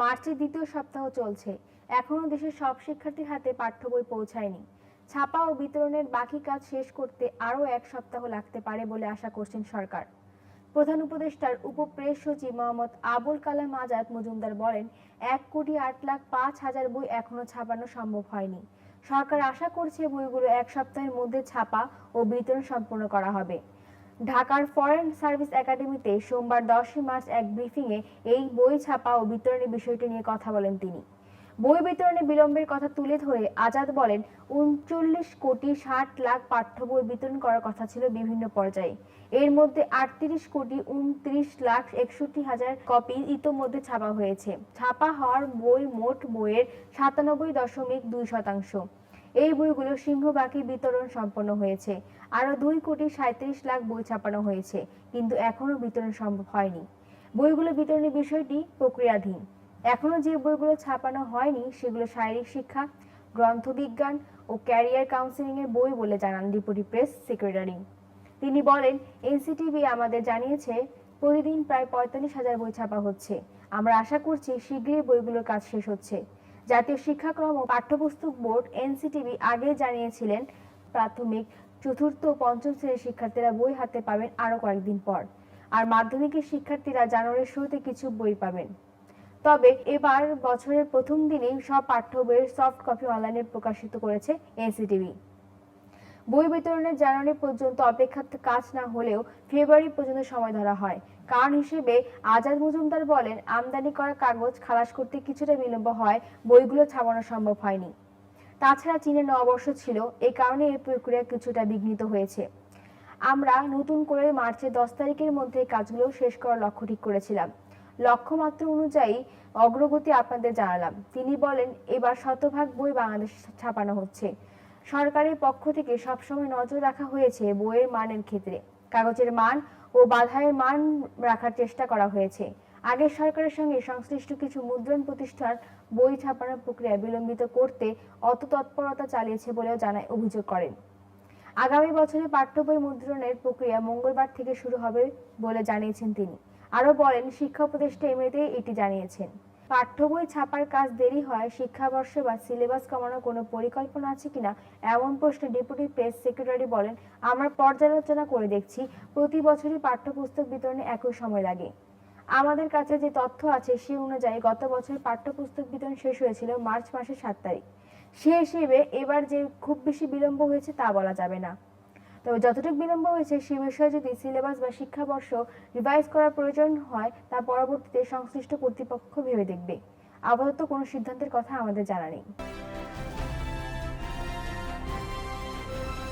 মার্চের দ্বিতীয় সপ্তাহ চলছে। এখনও দেশের সব শিক্ষার্থীর হাতে পাঠ্য বই পৌঁছায়নি। ছাপা ও বিতরণের বাকি কাজ শেষ করতে আরও এক সপ্তাহ লাগতে পারে বলে আশা করছেন সরকার। প্রধান উপদেষ্টার উপপ্রেস সচিব মোহাম্মদ আবুল কালাম আজাদ মজুমদার বলেন, এক কোটি আট লাখ পাঁচ হাজার বই এখনও ছাপানো সম্ভব হয়নি। সরকার আশা করছে বইগুলো এক সপ্তাহের মধ্যে ছাপা ও বিতরণ সম্পূর্ণ করা হবে। ঢাকার ফরেন সার্ভিস একাডেমিতে সোমবার দশই মার্চ এক ব্রিফিংয়ে এই বই ছাপা ও বিতরণের বিষয়টি নিয়ে কথা বলেন তিনি। বই বিতরণে বিলম্বের কথা তুলে ধরে আজাদ বলেন, উনচল্লিশ কোটি ষাট লাখ পাঠ্য বই বিতরণ করার কথা ছিল বিভিন্ন পর্যায়ে। এর মধ্যে আটত্রিশ কোটি উনত্রিশ লাখ একষট্টি হাজার কপি ইতোমধ্যে ছাপা হয়েছে। ছাপা হওয়ার বই মোট বইয়ের সাতানব্বই দশমিক দুই শতাংশ। এই বইগুলো সিংহবাকি বিতরণ সম্পন্ন হয়েছে। আরও দুই কোটি সাঁত্রিশ লাখ বই ছাপানো হয়েছে, কিন্তু এখনও বিতরণ সম্ভব হয়নি। বইগুলো বিতরণের বিষয়টি প্রক্রিয়াধীন। এখনও যে বইগুলো ছাপানো হয়নি, সেগুলো শারীরিক শিক্ষা, গ্রন্থবিজ্ঞান ও ক্যারিয়ার কাউন্সিলিং এর বই বলে জানান ডেপুটি প্রেস সেক্রেটারি। তিনি বলেন, এনসিটিভি আমাদের জানিয়েছে, প্রতিদিন প্রায় পঁয়তাল্লিশ হাজার বই ছাপা হচ্ছে। আমরা আশা করছি, শীঘ্রই বইগুলোর কাজ শেষ হচ্ছে। জাতীয় শিক্ষাক্রম ও পাঠ্যপুস্তক বোর্ড এনসিটিভি আগে জানিয়েছিলেন, প্রাথমিক, চতুর্থ ও পঞ্চম শ্রেণির শিক্ষার্থীরা বই হাতে পাবেন আরও কয়েকদিন পর। আর মাধ্যমিকের শিক্ষার্থীরা জানুয়ারির শুরুতে কিছু বই পাবেন। তবে এবার বছরের প্রথম দিনেই সব পাঠ্য বইয়ের সফট কপি অনলাইনে প্রকাশিত করেছে এনসিটিভি। বই বিতরণের জানুয়ারি পর্যন্ত অপেক্ষাতে কাজ না হলেও ফেব্রুয়ারি পর্যন্ত সময় ধরা হয়। কারণ হিসেবে আজাদ মজুমদার বলেন, আমদানি করা কাগজ খালাস করতে কিছুটা বিলম্ব হয়, বইগুলো ছাপানো সম্ভব হয়নি। তাছাড়া চীনের নববর্ষ ছিল এই কারণে এই প্রক্রিয়া কিছুটা বিঘ্নিত হয়েছে। আমরা নতুন করে মার্চের দশ তারিখের মধ্যে কাজগুলো শেষ করার লক্ষ্য ঠিক করেছিলাম। লক্ষ্যমাত্রা অনুযায়ী অগ্রগতি আপনাদের জানালাম। তিনি বলেন, এবার শতভাগ বই বাংলাদেশ ছাপানো হচ্ছে। সরকারের পক্ষ থেকে সবসময় নজর রাখা হয়েছে বইয়ের মানের ক্ষেত্রে। কাগজের মান ও বাধায়ের মান রাখার চেষ্টা করা হয়েছে। আগের সরকারের সঙ্গে সংশ্লিষ্ট কিছু মুদ্রণ প্রতিষ্ঠান বই ছাপানোর প্রক্রিয়া বিলম্বিত করতে অত তৎপরতা চালিয়েছে বলেও জানায় অভিযোগ করেন। আগামী বছরে পাঠ্য বই মুদ্রণের প্রক্রিয়া মঙ্গলবার থেকে শুরু হবে বলে জানিয়েছেন তিনি। আরও বলেন, শিক্ষা উপদেষ্টা এমনিতেই এটি জানিয়েছেন। পাঠ্য বই ছাপার কাজ দেরি হয়, শিক্ষাবর্ষে বা সিলেবাস কমানোর কোনো পরিকল্পনা আছে কিনা এমন প্রশ্নে ডেপুটি প্রেস সেক্রেটারি বলেন, আমরা পর্যালোচনা করে দেখছি, প্রতি বছরই পাঠ্যপুস্তক বিতরণে একই সময় লাগে। আমাদের কাছে যে তথ্য আছে সে অনুযায়ী গত বছর পাঠ্যপুস্তক বিতরণ শেষ হয়েছিল মার্চ মাসের সাত তারিখ। সে হিসেবে এবার যে খুব বেশি বিলম্ব হয়েছে তা বলা যাবে না। তবে যতটুকু বিলম্ব হয়েছে, সে বিষয়ে যদি সিলেবাস বা শিক্ষাবর্ষ রিভাইজ করার প্রয়োজন হয়, তা পরবর্তীতে সংশ্লিষ্ট কর্তৃপক্ষ ভেবে দেখবে। আপাতত কোনো সিদ্ধান্তের কথা আমাদের জানা নেই।